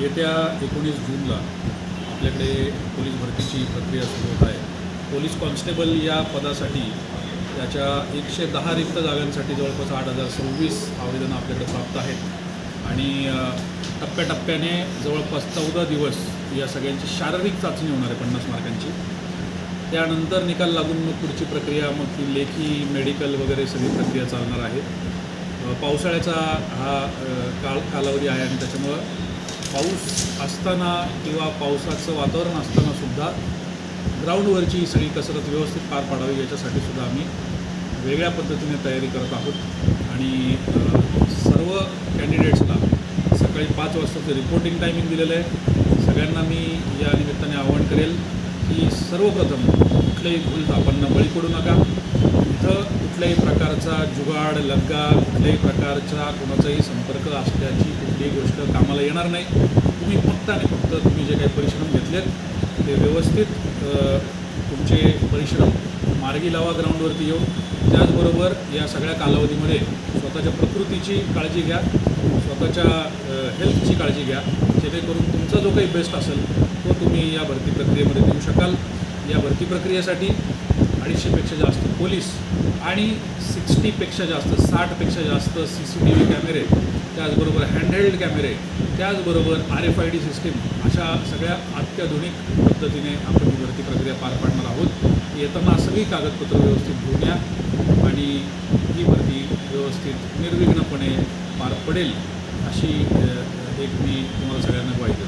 येत्या एकोणीस जूनला आपल्याकडे पोलीस भरतीची प्रक्रिया सुरू होत आहे. पोलीस कॉन्स्टेबल या पदासाठी त्याच्या एकशे दहा रिक्त जागांसाठी जवळपास आठ हजार सव्वीस आवेदनं आपल्याकडे प्राप्त आहेत. आणि टप्प्याटप्प्याने जवळपास चौदा दिवस या सगळ्यांची शारीरिक चाचणी होणार आहे पन्नास मार्कांची. त्यानंतर निकाल लागून मग पुढची प्रक्रिया मग ती लेखी मेडिकल वगैरे सगळी प्रक्रिया चालणार आहे. पावसाळ्याचा हा काळ कालावधी आहे आणि त्याच्यामुळं पाऊस असताना किंवा पावसाचं वातावरण असताना सुद्धा ग्राउंडवरची ही सगळी कसरत व्यवस्थित पार पाडावी याच्यासाठी सुद्धा आम्ही वेगळ्या पद्धतीने तयारी करत आहोत. आणि सर्व कॅन्डिडेट्सला सकाळी पाच वाजताचं रिपोर्टिंग टायमिंग दिलेलं आहे. सगळ्यांना मी या निमित्ताने आवाहन करेल की सर्वप्रथम कुठल्याही आपण बळी पडू नका. कुठल्याही प्रकारचा जुगाड लग्गा कुठल्याही प्रकारचा कोणाचाही संपर्क असल्याची कुठलीही गोष्ट कामाला येणार नाही. तुम्ही फक्त आणि फक्त तुम्ही जे काही परिश्रम घेतलेत ते व्यवस्थित तुमचे परिश्रम मार्गी लावा ग्राउंडवरती येऊन. त्याचबरोबर या सगळ्या कालावधीमध्ये स्वतःच्या प्रकृतीची काळजी घ्या. स्वतःच्या हेल्थची काळजी घ्या. जेणेकरून तुमचा जो काही बेस्ट असेल तो तुम्ही या भरती प्रक्रियेमध्ये देऊ शकाल. या भरती प्रक्रियेसाठी अडीचशेपेक्षा जास्त पोलीस आणि सिक्स्टीपेक्षा जास्त साठपेक्षा जास्त सी सी टी व्ही कॅमेरे त्याचबरोबर हँडहेल्ड कॅमेरे त्याचबरोबर R F I D system अशा सगळ्या अत्याधुनिक पद्धतीने आपण ही भरती प्रक्रिया पार पाडणार आहोत. येताना सगळी कागदपत्र व्यवस्थित घेऊन या आणि ही भरती व्यवस्थित निर्विघ्नपणे पार पडेल अशी एक मी तुम्हाला सगळ्यांना ग्वाही देतो.